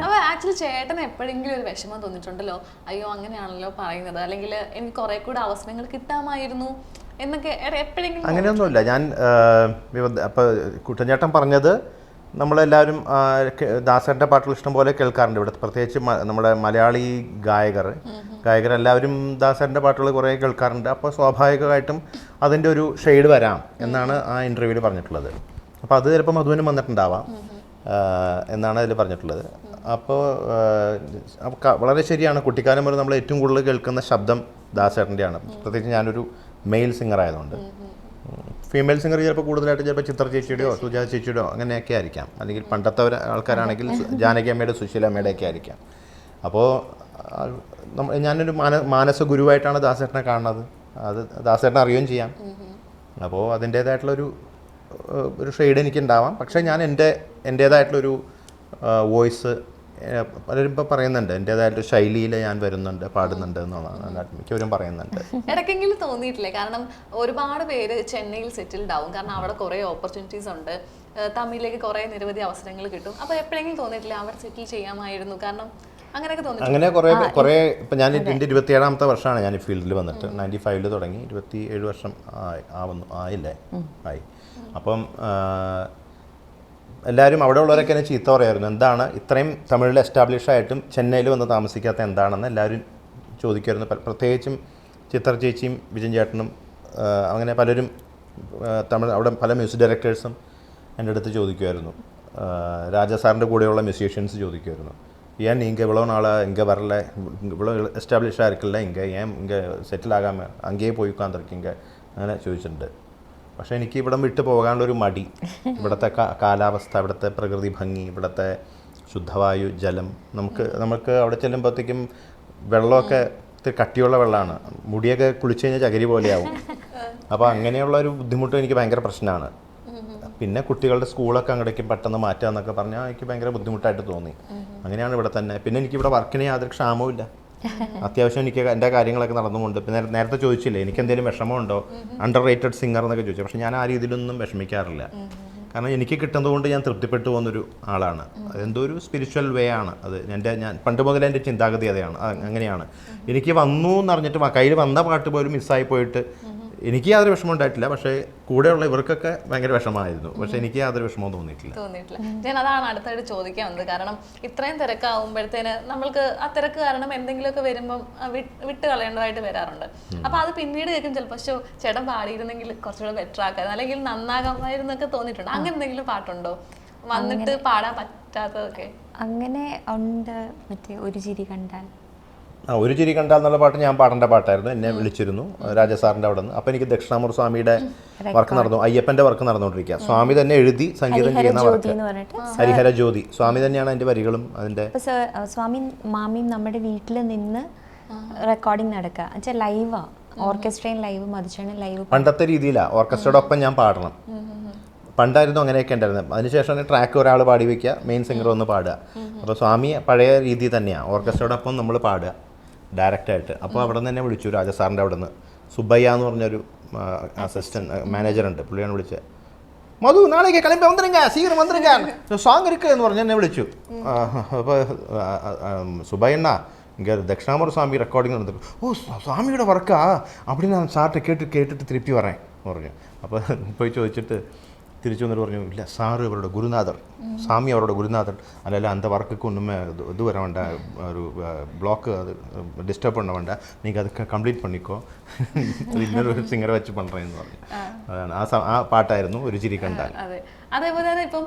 അപ്പൊ ആക്ച്വലി ചേട്ടന് എപ്പോഴെങ്കിലും ഒരു വിഷമം തോന്നിയിട്ടുണ്ടല്ലോ? അയ്യോ അങ്ങനെയാണല്ലോ പറയുന്നത്. അല്ലെങ്കിൽ എനിക്ക് കുറെ കൂടെ അവസരങ്ങൾ കിട്ടാമായിരുന്നു എന്നൊക്കെ എപ്പോഴെങ്കിലും അങ്ങനെയൊന്നുമില്ല. ഞാൻ അപ്പോൾ കുട്ടൻചേട്ടൻ പറഞ്ഞത് നമ്മളെല്ലാവരും ദാസറിന്റെ പാട്ടുകൾ ഇഷ്ടംപോലെ കേൾക്കാറുണ്ട് ഇവിടെ. പ്രത്യേകിച്ച് നമ്മുടെ മലയാളി ഗായകർ. ഗായകർ എല്ലാവരും ദാസറിന്റെ പാട്ടുകൾ കുറേ കേൾക്കാറുണ്ട്. അപ്പോൾ സ്വാഭാവികമായിട്ടും അതിന്റെ ഒരു ഷെയ്ഡ് വരാം എന്നാണ് ആ ഇന്റർവ്യൂവിൽ പറഞ്ഞിട്ടുള്ളത്. അപ്പോൾ അത് ചിലപ്പോൾ മധുവിനും വന്നിട്ടുണ്ടാവാം. എന്നാണ് അതിൽ പറഞ്ഞിട്ടുള്ളത്. അപ്പോൾ വളരെ ശരിയാണ്. കുട്ടിക്കാലം വരെ നമ്മൾ ഏറ്റവും കൂടുതൽ കേൾക്കുന്ന ശബ്ദം ദാസേട്ടന്റെയാണ്. പ്രത്യേകിച്ച് ഞാനൊരു മെയിൽ സിംഗർ ആയതുകൊണ്ട് ഫീമെയിൽ സിംഗർ ചിലപ്പോൾ കൂടുതലായിട്ട് ചിലപ്പോൾ ചിത്ര ചേച്ചിയുടെയോ സുജാത ചേച്ചിയുടെയോ അങ്ങനെയൊക്കെ ആയിരിക്കാം. അല്ലെങ്കിൽ പണ്ടത്തെ ആൾക്കാരാണെങ്കിൽ സു- ജാനകി അമ്മയുടെ സുശീല അമ്മയുടെ ഒക്കെ ആയിരിക്കാം അപ്പോൾ ഞാനൊരു മാന മാനസ ഗുരുവായിട്ടാണ് ദാസേട്ടനെ കാണുന്നത്. അത് ദാസേട്ടനെ അറിയുകയും ചെയ്യാം. അപ്പോൾ അതിന്റേതായിട്ടുള്ളൊരു ഒരു ഷെയ്ഡ് എനിക്ക് ഉണ്ടാവാം പക്ഷേ ഞാൻ എന്റെ എന്റേതായിട്ടുള്ളൊരു വോയിസ് പലരും ഇപ്പോൾ പറയുന്നുണ്ട് എന്റെതായിട്ട് ശൈലിയിൽ ഞാൻ വരുന്നുണ്ട് പാടുന്നുണ്ട് എന്നുള്ളതാണ്. മിക്കവരും പറയുന്നുണ്ട്. ഇടയ്ക്കെങ്കിലും തോന്നിയിട്ടില്ലേ? കാരണം ഒരുപാട് പേര് ചെന്നൈയിൽ സെറ്റിൽഡ് ആവും കാരണം അവിടെ കുറേ ഓപ്പർച്യൂണിറ്റീസ് ഉണ്ട്. തമിഴിലേക്ക് കുറേ നിരവധി അവസരങ്ങൾ കിട്ടും. അപ്പോൾ എപ്പോഴെങ്കിലും തോന്നിയിട്ടില്ല അവിടെ സെറ്റിൽ ചെയ്യാമായിരുന്നു? കാരണം അങ്ങനെ കുറേ കുറേ ഇപ്പം ഞാൻ എന്റെ ഇരുപത്തിയേഴാമത്തെ വർഷമാണ് ഞാൻ ഈ ഫീൽഡിൽ വന്നിട്ട്. നയന്റി ഫൈവിൽ തുടങ്ങി. ഇരുപത്തി ഏഴ് വർഷം ആവുന്നു ആയില്ലേ? ആയി. അപ്പം എല്ലാവരും അവിടെ ഉള്ളവരൊക്കെ എന്നെ ചീത്ത പറയായിരുന്നു. എന്താണ്? ഇത്രയും തമിഴിൽ എസ്റ്റാബ്ലിഷ് ആയിട്ടും ചെന്നൈയിൽ വന്ന് താമസിക്കാത്ത എന്താണെന്ന് എല്ലാവരും ചോദിക്കുമായിരുന്നു. പ്രത്യേകിച്ചും ചിത്ര ചേച്ചിയും വിജയൻ ചേട്ടനും അങ്ങനെ പലരും തമിഴ് അവിടെ പല മ്യൂസിക് ഡയറക്ടേഴ്സും എന്റെ അടുത്ത് ചോദിക്കുമായിരുന്നു. രാജാസാറിന്റെ കൂടെയുള്ള മ്യൂസീഷ്യൻസ് ചോദിക്കുമായിരുന്നു. ஏன் நீங்கள் இவ்வளோ நாளாக இங்கே വരല இவ்வளோ എസ്റ്റാബ്ലിഷ് ആയിരിക്കില്ല? ഇങ്ക ഏൻ ഇങ്ക സെറ്റിൽ ആകാമ അങ്ങേ പോയി ഉക്കാന്നിരിക്കിങ്ക അങ്ങനെ ചോദിച്ചിട്ടുണ്ട്. പക്ഷേ എനിക്ക് ഇവിടം വിട്ടു പോകാനുള്ളൊരു മടി. ഇവിടുത്തെ കാലാവസ്ഥ ഇവിടുത്തെ പ്രകൃതി ഭംഗി ഇവിടുത്തെ ശുദ്ധവായു ജലം. നമുക്ക് നമുക്ക് അവിടെ ചെല്ലുമ്പോഴത്തേക്കും വെള്ളമൊക്കെ കട്ടിയുള്ള വെള്ളമാണ്. മുടിയൊക്കെ കുളിച്ചു കഴിഞ്ഞാൽ ചകിരി പോലെയാവും. അപ്പോൾ അങ്ങനെയുള്ള ഒരു ബുദ്ധിമുട്ട് എനിക്ക് ഭയങ്കര പ്രശ്നമാണ്. പിന്നെ കുട്ടികളുടെ സ്കൂളൊക്കെ അങ്ങടേക്ക് പെട്ടെന്ന് മാറ്റുക എന്നൊക്കെ പറഞ്ഞാൽ എനിക്ക് ഭയങ്കര ബുദ്ധിമുട്ടായിട്ട് തോന്നി. അങ്ങനെയാണ് ഇവിടെ തന്നെ. പിന്നെ എനിക്ക് ഇവിടെ വർക്കിന് യാതൊരു ക്ഷാമവും ഇല്ല അത്യാവശ്യം എനിക്ക് എന്റെ കാര്യങ്ങളൊക്കെ നടന്നുകൊണ്ട് പിന്നെ നേര- നേരത്തെ ചോദിച്ചില്ലേ എനിക്ക് എന്തെങ്കിലും വിഷമമുണ്ടോ? അണ്ടർ റേറ്റഡ് സിംഗർ എന്നൊക്കെ ചോദിച്ചു. പക്ഷെ ഞാൻ ആ രീതിയിലൊന്നും വിഷമിക്കാറില്ല. കാരണം എനിക്ക് കിട്ടുന്നതുകൊണ്ട് ഞാൻ തൃപ്തിപ്പെട്ടു പോകുന്നൊരു ആളാണ്. അതെന്തോ ഒരു സ്പിരിച്വൽ വേ ആണ് അത്. എന്റെ ഞാൻ പണ്ട് മുതലേ എന്റെ ചിന്താഗതി അതെയാണ്. അങ്ങനെയാണ്. എനിക്ക് വന്നു എന്നറിഞ്ഞിട്ട് കയ്യിൽ വന്ന പാട്ട് പോലും മിസ്സായി പോയിട്ട് എനിക്ക് യാതൊരു വിഷമം ഉണ്ടായിട്ടില്ല. പക്ഷേ കൂടെയുള്ള ഇവർക്കൊക്കെ ഭയങ്കര വിഷമമായിരുന്നു. പക്ഷേ എനിക്ക് യാതൊരു വിഷമവും തോന്നിയിട്ടില്ല. തോന്നിയിട്ടില്ല. ഞാൻ അതാണ് അടുത്തായിട്ട് ചോദിക്കാൻ വന്നത്. കാരണം ഇത്രയും തിരക്കാവുമ്പോഴത്തേന് നമ്മൾക്ക് ആ തിരക്ക് കാരണം എന്തെങ്കിലുമൊക്കെ വരുമ്പം വിട്ട് കളയേണ്ടതായിട്ട് വരാറുണ്ട്. അപ്പൊ അത് പിന്നീട് കേൾക്കും. ചിലപ്പോൾ പക്ഷേ ചേട്ടൻ പാടിയിരുന്നെങ്കിൽ കുറച്ചുകൂടെ ബെറ്റർ ആക്കാൻ അല്ലെങ്കിൽ നന്നാകാമായിരുന്നൊക്കെ തോന്നിയിട്ടുണ്ട്. അങ്ങനെ എന്തെങ്കിലും പാട്ടുണ്ടോ? വന്നിട്ട് പാടാൻ പറ്റാത്തതൊക്കെ. അങ്ങനെ ഉണ്ട്. മറ്റേ ഒരു ചിരി കണ്ടാൽ. ആ ഒരു ചിരി കണ്ടാൽ എന്നുള്ള പാട്ട് ഞാൻ പാടേണ്ട പാട്ടായിരുന്നു. എന്നെ വിളിച്ചിരുന്നു. രാജസാറിന്റെ അവിടെ നിന്ന് അപ്പോൾ എനിക്ക് ദക്ഷിണാമൂർ സ്വാമിയുടെ വർക്ക് നടന്നു. അയ്യപ്പന്റെ വർക്ക് നടന്നുകൊണ്ടിരിക്കുക സ്വാമി തന്നെ എഴുതി സംഗീതം ഹരിഹര ചെയ്യുന്ന ജ്യോതി വർക്ക്. ഹരിഹര ജ്യോതി. സ്വാമി തന്നെയാണ് അതിന്റെ വരികളും അതിന്റെ സർ സ്വാമി മാമിയും നമ്മുടെ വീട്ടിൽ നിന്ന് റെക്കോർഡിംഗ് നടക്കുക. എന്നുവെച്ചാൽ ലൈവാ ഓർക്കസ്ട്രയും ലൈവ് മധുചേണൻ ലൈവ് പണ്ടത്തെ രീതിയിലാണ് ഓർക്കസ്ട്രയുടെ ഒപ്പം ഞാൻ പാടണം. പണ്ടായിരുന്നു അങ്ങനെയൊക്കെ ഉണ്ടായിരുന്നത്. അതിനുശേഷം ട്രാക്ക് ഒരാൾ പാടി വെക്കുക മെയിൻ സിംഗർ ഒന്ന് പാടുക. അപ്പോൾ സ്വാമി പഴയ രീതി തന്നെയാണ് ഓർക്കസ്ട്രയുടെ ഒപ്പം നമ്മൾ പാടുക. ഡയറക്റ്റായിട്ട്. അപ്പോൾ അവിടെ നിന്ന് തന്നെ വിളിച്ചു രാജസാറിന്റെ അവിടെ നിന്ന് സുബയ്യ എന്ന് പറഞ്ഞൊരു അസിസ്റ്റന്റ് മാനേജർ ഉണ്ട് പുള്ളിയാണ് വിളിച്ചത് മധു നാളേക്ക് കിളമ്പി വന്നിരുങ്ക സീകരം വന്നിരുങ്ക സോങ് ഇരിക്കുക എന്ന് പറഞ്ഞ് എന്നെ വിളിച്ചു. അപ്പോൾ സുബൈണ്ണ இங்கே സ്വാമി റെക്കോർഡിങ് ரெக்கார்டிங் ഓ ஓ വർക്കാ? ஒர்க்கா ഞാൻ நான் சார்கிட்ட கேட்டு കേട്ടിട്ട് திருப்பி வரேன் പറഞ്ഞു. അപ്പോൾ പോയി ചോദിച്ചിട്ട് തിരിച്ചു വന്നിട്ട് പറഞ്ഞു ഇല്ല സാറ് അവരുടെ ഗുരുനാഥർ. സ്വാമി അവരുടെ ഗുരുനാഥൻ അല്ലല്ല അന്ത വർക്കൊക്കെ ഒന്നും ഇത് വര വേണ്ട ഒരു ബ്ലോക്ക് അത് ഡിസ്റ്റർബ് பண்ண വേണ്ട. നിങ്ങൾ അതൊക്കെ കംപ്ലീറ്റ് പണിക്കോ. ഇന്നൊരു സിംഗർ വെച്ച് പണ്ടെന്ന് പറഞ്ഞു. അതാണ് ആ ആ പാട്ടായിരുന്നു ഒരു ചിരി കണ്ടാൽ. അതെ. അതേപോലെ തന്നെ ഇപ്പം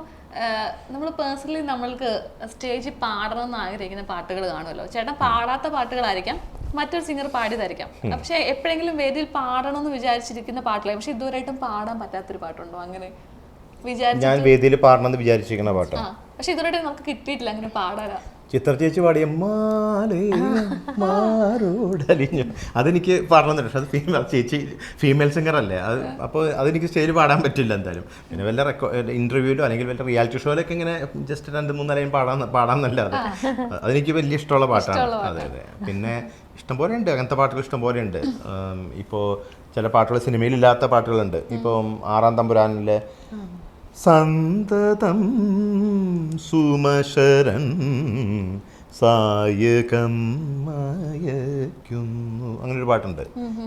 നമ്മൾ പേഴ്സണലി നമ്മൾക്ക് സ്റ്റേജിൽ പാടണം എന്ന് ആഗ്രഹിക്കുന്ന പാട്ടുകൾ കാണുമല്ലോ. ചേട്ടൻ പാടാത്ത പാട്ടുകളായിരിക്കാം മറ്റൊരു സിംഗർ പാടിയതായിരിക്കാം. പക്ഷെ എപ്പോഴെങ്കിലും വേദിയിൽ പാടണം എന്ന് വിചാരിച്ചിരിക്കുന്ന പാട്ടിലായി പക്ഷെ ഇതുവരെയായിട്ടും പാടാൻ പറ്റാത്തൊരു പാട്ടുണ്ടോ അങ്ങനെ? ഞാൻ വേദിയിൽ പാടണമെന്ന് വിചാരിച്ചിരിക്കുന്ന പാട്ട്. പക്ഷെ ഇതുവരെ നമുക്ക് കിട്ടിയിട്ടില്ല അങ്ങനെ പാടാ ചിത്ര ചേച്ചി പാടിയ മാറോടലിഞ്ഞു. അതെനിക്ക് പാടണമെന്നുണ്ട് പക്ഷെ അത് ഫീമെയിൽ ചേച്ചി ഫീമെയിൽ സിംഗർ അല്ലേ? അത് അപ്പോൾ അതെനിക്ക് സ്റ്റേജിൽ പാടാൻ പറ്റില്ല എന്തായാലും. പിന്നെ വല്ല റെക്കോ ഇന്റർവ്യൂവിലോ അല്ലെങ്കിൽ വല്ല റിയാലിറ്റി ഷോയിലൊക്കെ ഇങ്ങനെ ജസ്റ്റ് രണ്ട് മൂന്ന് ലൈൻ പാടാൻ പാടാന്നല്ലാതെ അതെനിക്ക് വലിയ ഇഷ്ടമുള്ള പാട്ടാണ്. അതെ അതെ. പിന്നെ ഇഷ്ടംപോലെ ഉണ്ട് അങ്ങനത്തെ പാട്ടുകൾ ഇഷ്ടംപോലെ ഉണ്ട്. ഇപ്പോൾ ചില പാട്ടുകൾ സിനിമയിലില്ലാത്ത പാട്ടുകളുണ്ട്. ഇപ്പം ആറാം തമ്പുരാനിലെ സന്തതം സുമശരൻ സായകം മായക്കുന്നു അങ്ങനെ ഒരു പാട്ടുണ്ട്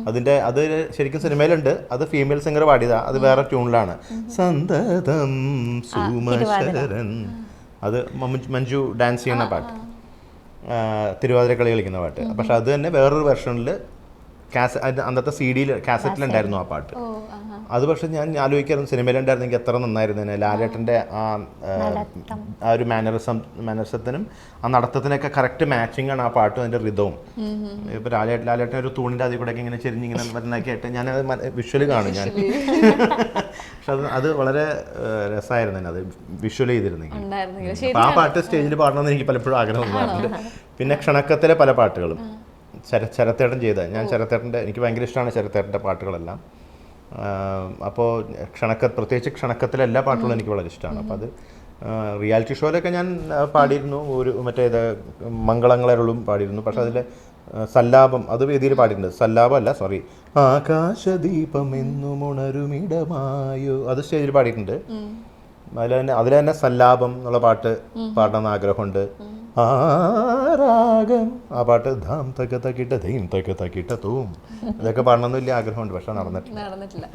അതിന്റെ അത് ശരിക്കും സിനിമയിലുണ്ട്. അത് ഫീമെയിൽ സിംഗർ പാടിയതാ. അത് വേറെ ട്യൂണിലാണ് സന്തതം സുമശരൻ. അത് മഞ്ജു ഡാൻസ് ചെയ്യുന്ന പാട്ട്. തിരുവാതിര തിരുവാതിരക്കളി കളിക്കുന്ന പാട്ട്. പക്ഷെ അത് തന്നെ വേറൊരു വെർഷനിൽ കാസ അന്നത്തെ സി ഡിയിൽ കാസറ്റിലുണ്ടായിരുന്നു ആ പാട്ട്. അത് പക്ഷെ ഞാൻ ആലോചിക്കായിരുന്നു സിനിമയിലുണ്ടായിരുന്നെങ്കിൽ എത്ര നന്നായിരുന്നു ലാലേട്ടന്റെ ആ ആ, ഒരു മാനറിസം മാനറിസത്തിനും ആ നടത്തത്തിനൊക്കെ കറക്റ്റ് മാച്ചിങ് ആണ് ആ പാട്ടും അതിന്റെ റിതവും ഇപ്പൊ ലാലേട്ട ലാലേട്ടൻ ഒരു തൂണിന്റെ അതിൽ കൂടെ ഇങ്ങനെ ചെരിഞ്ഞിങ്ങനെ വരുന്നൊക്കെ ആയിട്ട് അത് വിഷ്വൽ കാണും ഞാൻ. പക്ഷെ അത് അത് വളരെ രസമായിരുന്നു അത് വിഷ്വൽ ചെയ്തിരുന്നെങ്കിൽ. ആ പാട്ട് സ്റ്റേജിൽ പാടണമെന്ന് എനിക്ക് പലപ്പോഴും ആഗ്രഹം പിന്നെ ക്ഷണക്കത്തിലെ പല പാട്ടുകളും. ശരത്തേട്ടൻ ചെയ്ത ഞാൻ ശരത്തേട്ടന്റെ എനിക്ക് ഭയങ്കര ഇഷ്ടമാണ് ശരത്തേട്ടന്റെ പാട്ടുകളെല്ലാം. അപ്പോൾ ക്ഷണക്ക പ്രത്യേകിച്ച് ക്ഷണക്കത്തിലെ എല്ലാ പാട്ടുകളും എനിക്ക് വളരെ ഇഷ്ടമാണ്. അപ്പോൾ അത് റിയാലിറ്റി ഷോയിലൊക്കെ ഞാൻ പാടിയിരുന്നു. ഒരു മറ്റേ ഇത് മംഗളങ്ങളരുളും പാടിയിരുന്നു. പക്ഷെ അതിൽ സല്ലാപം അത് വേദിയിൽ പാടിയിട്ടുണ്ട്. സല്ലാപം അല്ല സോറി. ആകാശദീപം എന്നും ഉണരുമിടമായോ അത് സ്റ്റേജിൽ പാടിയിട്ടുണ്ട്. അതിൽ തന്നെ അതിൽ തന്നെ സല്ലാപം എന്നുള്ള പാട്ട് പാടണമെന്ന് ആഗ്രഹമുണ്ട്. ആ രാഗം ആ പാട്ട് ധാം തക്ക തക്കിട്ട ധീം തക്ക തക്കിട്ട തൂം. ഇതൊക്കെ പാടണമെന്ന് വലിയ ആഗ്രഹമുണ്ട് പക്ഷെ നടന്നിട്ടില്ല. നടന്നിട്ടില്ല.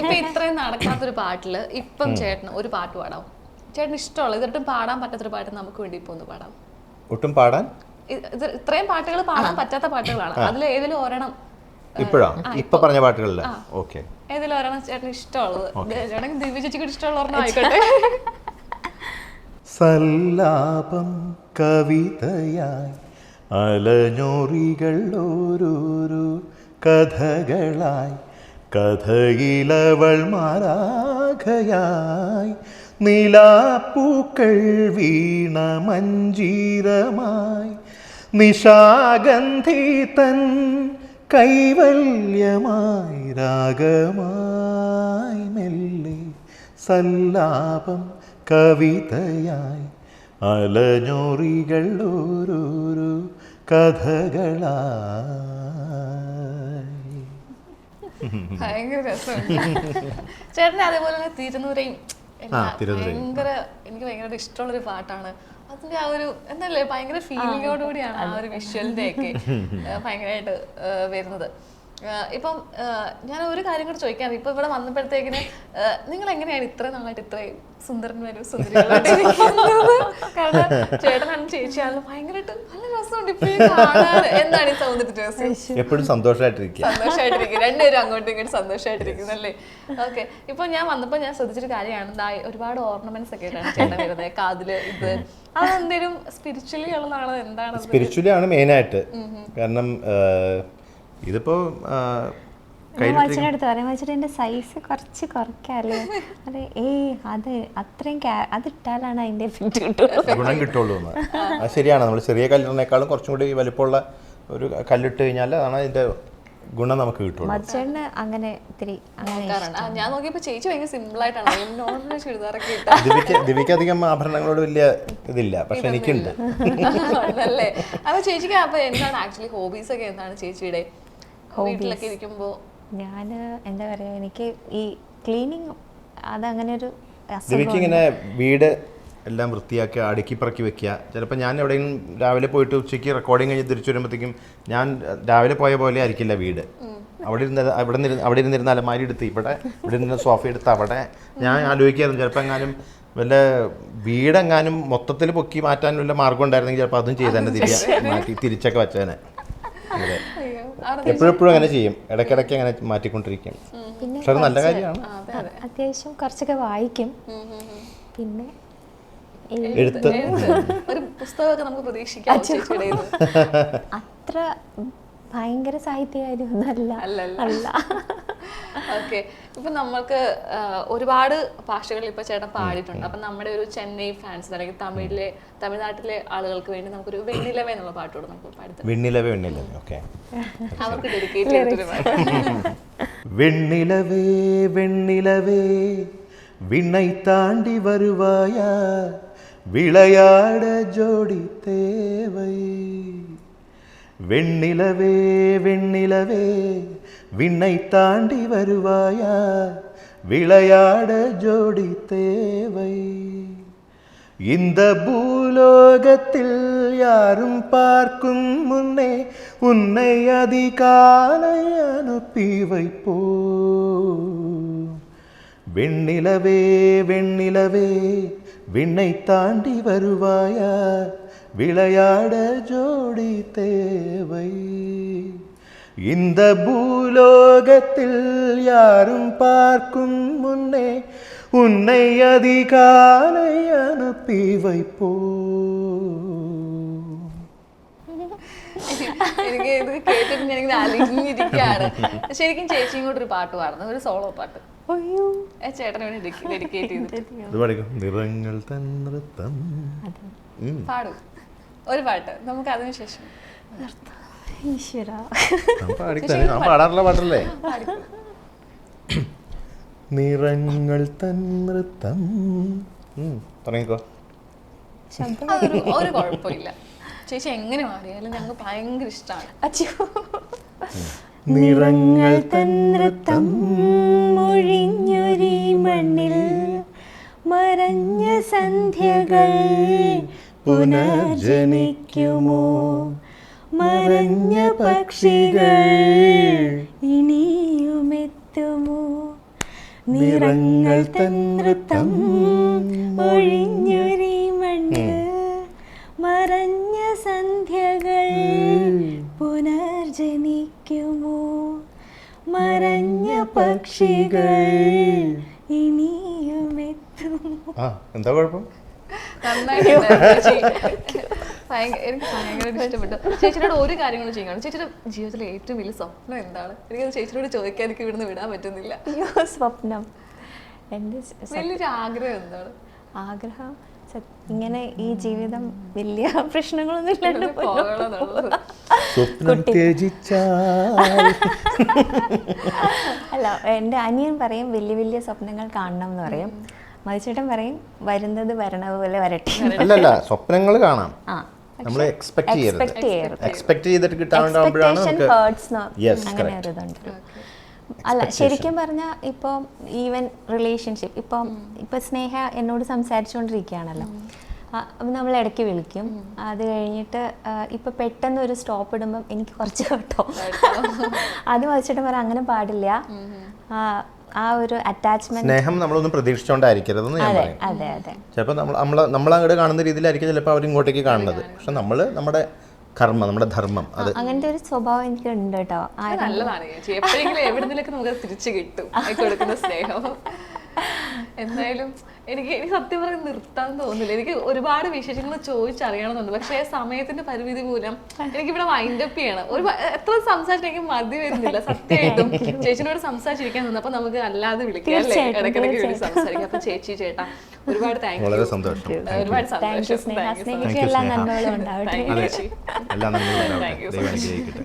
ഇപ്പൊ ഇത്രയും നടക്കാത്തൊരു പാട്ടിൽ ഇപ്പം ചേട്ടൻ ഒരു പാട്ട് പാടാം ചേട്ടന് ഇഷ്ടമുള്ള ഇതൊട്ടും പാടാൻ പറ്റാത്തൊരു പാട്ട് നമുക്ക് വേണ്ടി ഇപ്പൊ ഒന്ന് പാടാം. ഒട്ടും പാടാൻ? ഇത്രയും പാട്ടുകൾ പാടാൻ പറ്റാത്ത പാട്ടുകളാണ്. അതിൽ ഏതിലും ഒരെണ്ണം ഇപ്പോഴാ? ഇപ്പൊ പറഞ്ഞ പാട്ടുകളിൽ ഓക്കെ. ഏതിലും ഒരെണ്ണം ചേട്ടന് ഇഷ്ടമുള്ളത്. ചേട്ടൻ ദിവ്യ ചേച്ചിക്ക് ഇഷ്ടമുള്ള ഒരെണ്ണം ആയിക്കോട്ടെ. സല്ലാപം കവിതയായി അലഞ്ഞോറികൾ ഓരോരോ കഥകളായി കഥയിലവൾ മാരാഖയായി നിലാപ്പൂക്കൾ വീണ മഞ്ജീരമായി നിശാഗന്ധി തൻ കൈവല്യമായി രാഗമായി മെല്ലെ സല്ലാപം കവിതയായി അലഞ്ഞോറികൾ ഓരോരോ കഥകളായി. ഭയങ്കര രസമുണ്ട്. ചേട്ടന് അതേപോലെ തന്നെ തിരുനൂരയും ഭയങ്കര എനിക്ക് ഭയങ്കര ഇഷ്ടമുള്ള ഒരു പാട്ടാണ്. അതിന്റെ ആ ഒരു എന്തല്ലേ ഭയങ്കര ഫീലിങ്ങോടുകൂടിയാണ് ആ. ഒരു വിഷ്വലിന്റെ ഒക്കെ ഭയങ്കരമായിട്ട് വരുന്നത്. ഇപ്പം ഞാൻ ഒരു കാര്യം കൂടി ചോദിക്കാൻ ഇപ്പൊ ഇവിടെ വന്നപ്പോഴത്തേക്കിന് നിങ്ങൾ എങ്ങനെയാണ് ഇത്ര നാളായിട്ട് ഇത്രയും സുന്ദരന്മാരും? കാരണം ചേട്ടനാണ് ചേച്ചിയാണല്ലോ ഭയങ്കരമായിട്ട് നല്ല രസമുണ്ട്. ഇപ്പോഴും എന്താണ് ഈ സൗന്ദര്യ എപ്പോഴും സന്തോഷമായിട്ടിരിക്കുക സന്തോഷമായിട്ടിരിക്കും രണ്ടുപേരും അങ്ങോട്ടും ഇങ്ങോട്ടും സന്തോഷമായിട്ടിരിക്കുന്നു അല്ലേ? ഓക്കെ. ഇപ്പൊ ഞാൻ വന്നപ്പോ ഞാൻ ശ്രദ്ധിച്ചൊരു കാര്യമാണ്. ഒരുപാട് ഓർണമെന്റ്സ് ഒക്കെ ആയിട്ടാണ് ചേട്ടൻ വരുന്നത് കാതിൽ ഇത്. അതെന്തേലും സ്പിരിച്വലി ഉള്ളതാണോ? എന്താണ് സ്പിരിച്വലി ആണ് മെയിൻ ആയിട്ട്. കാരണം ഇതിപ്പോ എന്റെ സൈസ് കുറച്ച് കുറയ്ക്കാമല്ലേ അതെ ഏയ് അത് അത്രയും അതിട്ടാലാണ് അതിന്റെ എഫക്റ്റ് കിട്ടുള്ളൂ. ഗുണം കിട്ടുള്ളൂ എന്ന്. അത് ശരിയാണ്. നമ്മൾ ചെറിയ കല്ലിനേക്കാളും കുറച്ചും കൂടി വലിപ്പമുള്ള ഒരു കല്ലിട്ട് കഴിഞ്ഞാൽ അതാണ് അതിന്റെ ഗുണം നമുക്ക് കിട്ടുള്ളൂ. അങ്ങനെ ഇത്തിരി ആ, ഞാൻ നോക്കിയപ്പോൾ ചേച്ചി ഭയങ്കര സിമ്പിൾ ആയിട്ടാണ്. നോർമൽ ചുരിദാറൊക്കെ ഇട്ട. ദിവ്യക്ക് ദിവ്യക്ക് അധികം ആഭരണങ്ങളോട് വലിയ ഇതില്ല. പക്ഷെ എനിക്കുണ്ട്. അല്ലേ ചേച്ചിക്ക് അപ്പോൾ എന്താണ് ആക്ച്വലി ഹോബീസ് ഒക്കെ എന്താണ് ചേച്ചിയുടെ? വീട്ടിലൊക്കെ ഇരിക്കുമ്പോൾ ഞാൻ എന്താ പറയുക എനിക്ക് ഈ ക്ലീനിങ് അതങ്ങനെ ഒരു ദിവ്യക്ക് ഇങ്ങനെ വീട് എല്ലാം വൃത്തിയാക്കി അടുക്കി പറക്കി വെക്കുക. ചിലപ്പോൾ ഞാൻ എവിടെയെങ്കിലും രാവിലെ പോയിട്ട് ഉച്ചയ്ക്ക് റെക്കോർഡിങ് കഴിഞ്ഞ് തിരിച്ചു വരുമ്പോഴത്തേക്കും ഞാൻ രാവിലെ പോയ പോലെ ആയിരിക്കില്ല വീട്. അവിടെ ഇരുന്ന അവിടെ നിന്ന് അവിടെ ഇരുന്നിരുന്ന അലമാരി എടുത്ത് ഇവിടെ ഇവിടെ ഇരുന്ന സോഫ എടുത്ത് അവിടെ. ഞാൻ ആലോചിക്കായിരുന്നു ചിലപ്പോൾ എങ്ങാനും വല്ല വീടെങ്ങാനും മൊത്തത്തിൽ പൊക്കി മാറ്റാൻ വല്ല മാർഗം ഉണ്ടായിരുന്നെങ്കിൽ ചിലപ്പോൾ അതും ചെയ്ത് തന്നെ തിരികെ മാറ്റി തിരിച്ചൊക്കെ വെച്ചേനെ. എപ്പോഴെപ്പോഴും അങ്ങനെ ചെയ്യും. ഇടയ്ക്കിടയ്ക്ക് അങ്ങനെ മാറ്റിക്കൊണ്ടിരിക്കും. പിന്നെ പക്ഷെ അത് നല്ല കാര്യമാണ്. അതെ അതെ. അത്യാവശ്യം കുറച്ചൊക്കെ വായിക്കും. പിന്നെ എഴുത്ത്. ഒരു പുസ്തകമൊക്കെ നമുക്ക് പ്രതീക്ഷിക്കാം. അത്ര ഭയങ്കര സാഹിത്യകാര്യമൊന്നല്ല അല്ലല്ല. അല്ല ഓക്കെ ഇപ്പൊ നമ്മൾക്ക് ആ, ഒരുപാട് ഭാഷകൾ ഇപ്പൊ ചേട്ടൻ പാടിയിട്ടുണ്ട് അപ്പൊ നമ്മുടെ ഒരു ചെന്നൈ ഫാൻസ് അല്ലെങ്കിൽ തമിഴിലെ തമിഴ്നാട്ടിലെ ആളുകൾക്ക് വേണ്ടി നമുക്കൊരു വെണ്ണിലവ എന്നുള്ള പാട്ടോട് നമുക്ക് പാടി വെണ്ണിലവേ വെണ്ണിലവേ ഓക്കെ അവർക്ക് ഡെഡിക്കേറ്റ് ചെയ്തിട്ടൊരു പാട്ട് வெண்ணிலவே வெண்ணிலவே விண்ணை தாண்டி வருவாயா விளையாட ஜோடி தேவை வெண்ணிலவே வெண்ணிலவே விண்ணை தாண்டி வருவாயா? விளையாட ஜோடி தேவை. இந்த பூலோகத்தில் யாரும் பார்க்கும் முன்னே உன்னை அதிகாலை அனுப்பி வைப்போ வெண்ணிலவே வெண்ணிலவே விண்ணை தாண்டி வருவாயா? விளையாட ஜோடி தேவை இந்த பூலோகத்தில் யாரும் பார்க்கும் முன்னே உன்னை அதிகாலை அனுப்பி வைப்போ എനിക്ക് ഇത് കേട്ടിട്ട് ഞാനിങ്ങനെ അലിഞ്ഞിരിക്കുകയാണ് ശരിക്കും ചേച്ചിയും കൂടെ ഒരു പാട്ട് പാടുന്നു ഒരു സോളോ പാട്ട് അയ്യോ ഏ, ചേട്ടന് വേണ്ടി ഡെഡിക്കേറ്റ് ചെയ്തിട്ട് ഇത് പഠിക്കും നിറങ്ങൾ തൻ നൃത്തം ഉം. പാടും ഒരു പാട്ട്. നമുക്ക് അതിനുശേഷം ഈശ്വര. പാടാറുള്ള പാട്ടല്ലേ? നിറങ്ങൾ തൻ നൃത്തം. തുടങ്ങിക്കോ. ഒരു കുഴപ്പമില്ല. ചേച്ചി എങ്ങനെ മാറിയാലും ഞങ്ങൾക്ക് ഭയങ്കര ഇഷ്ടമാണ്. നിറങ്ങൾ തൻ നൃത്തം. മൊഴിഞ്ഞൊരീ മണ്ണിൽ മറഞ്ഞ സന്ധ്യകൾ. പുനർജനിക്കുമോ? മറഞ്ഞ പക്ഷികൾ ഇനിയുമെത്തുമോ? നിറങ്ങൾ തന്ത്രം ഒഴിഞ്ഞൊരി മണ്ണ് മറഞ്ഞ സന്ധ്യകൾ പുനർജനിക്കുമോ? മറഞ്ഞ പക്ഷികൾ ഇനിയുമെത്തുമോ? എന്താ കുഴപ്പം? എനിക്ക് ഭയങ്കര ഇഷ്ടപ്പെട്ടു. ചേച്ചിയോട് ഒരു കാര്യം കൂടെ ചെയ്യണം ചേച്ചിയുടെ ജീവിതത്തിലെ ഏറ്റവും വലിയ സ്വപ്നം എന്താണ്? എനിക്ക് ചേച്ചിയോട് ചോദിക്കാൻ എനിക്ക് ഇവിടുന്ന് വിടാൻ പറ്റുന്നില്ല. അയ്യോ സ്വപ്നം. എന്റെ വലിയൊരു ആഗ്രഹം എന്താണ്? ആഗ്രഹം ഇങ്ങനെ ഈ ജീവിതം വലിയ പ്രശ്നങ്ങളൊന്നും ഇല്ലാണ്ട് അല്ല എന്റെ അനിയൻ പറയും വലിയ വലിയ സ്വപ്നങ്ങൾ കാണണം എന്ന് പറയും. മതിച്ചേട്ടൻ പറയും വരുന്നത് വരണ പോലെ വരട്ടെ. അല്ലല്ല സ്വപ്നങ്ങൾ കാണാം. ആ നമ്മൾ എക്സ്പെക്ട് ചെയ്യരുത്. എക്സ്പെക്ട് ചെയ്തിട്ട് കിട്ടാണ്ടാവുമ്പോഴാണ് നമുക്ക് അല്ല ശരിക്കും പറഞ്ഞാൽ ഇപ്പോൾ ഈവൻ റിലേഷൻഷിപ്പ് ഇപ്പം ഇപ്പം സ്നേഹ എന്നോട് സംസാരിച്ചുകൊണ്ടിരിക്കുകയാണല്ലോ അപ്പം നമ്മൾ ഇടയ്ക്ക് വിളിക്കും. അത് കഴിഞ്ഞിട്ട് ഇപ്പം പെട്ടെന്ന് ഒരു സ്റ്റോപ്പ് ഇടുമ്പം എനിക്ക് കുറച്ച് കേട്ടോ അത് വച്ചിട്ട് പറയാം അങ്ങനെ പാടില്ല. ആ, ഒരു അറ്റാച്ച്മെന്റ് സ്നേഹം നമ്മളൊന്നും പ്രതീക്ഷിച്ചോണ്ടായിരിക്കരുതെന്ന് ഞാൻ പറയും. അതെ അതെ. ചിലപ്പോൾ നമ്മൾ നമ്മൾ നമ്മൾ അങ്ങോട്ട് കാണുന്ന രീതിയിലായിരിക്കും ചിലപ്പോൾ അവർ ഇങ്ങോട്ടേക്ക് കാണുന്നത്. പക്ഷെ നമ്മൾ നമ്മുടെ കർമ്മം നമ്മുടെ ധർമ്മം അത് അങ്ങനത്തെ ഒരു സ്വഭാവം എനിക്ക് ഉണ്ട് കേട്ടോ. ആ നല്ലതാണ്. ചേച്ചി എപ്പോഴെങ്കിലും എവിടെന്നെങ്കിലൊക്കെ നമുക്ക് തിരിച്ചു കിട്ടും. കൊടുക്കുന്ന സ്നേഹം. എന്തായാലും എനിക്ക് എനിക്ക് സത്യം പറഞ്ഞ് നിർത്താൻ തോന്നുന്നില്ല. എനിക്ക് ഒരുപാട് വിശേഷങ്ങൾ ചോദിച്ചറിയണമെന്നുണ്ട്. പക്ഷേ സമയത്തിന്റെ പരിമിതി മൂലം എനിക്ക് ഇവിടെ വൈൻഡ് അപ്പ് ചെയ്യണം. ഒരു എത്ര സംസാരിച്ചെങ്കിലും എനിക്ക് മതി വരുന്നില്ല. സത്യമായിട്ടും ചേച്ചിനോട് സംസാരിച്ചിരിക്കാൻ നിന്ന് അപ്പൊ നമുക്ക് അല്ലാതെ വിളിക്കാം അല്ലേ? ഇടയ്ക്കിടയ്ക്ക് വിളിച്ച് സംസാരിക്കാം. അപ്പൊ ചേച്ചി ചേട്ടാ ഒരുപാട് താങ്ക് വളരെ ഒരുപാട് സന്തോഷം. ഒരുപാട് താങ്ക് യു സന്തോഷം എല്ലാ നന്മകളും ഉണ്ടാവട്ടെ ചേച്ചി. എല്ലാം നമ്മൾ Thank ദൈവം അനുഗ്രഹിക്കട്ടെ.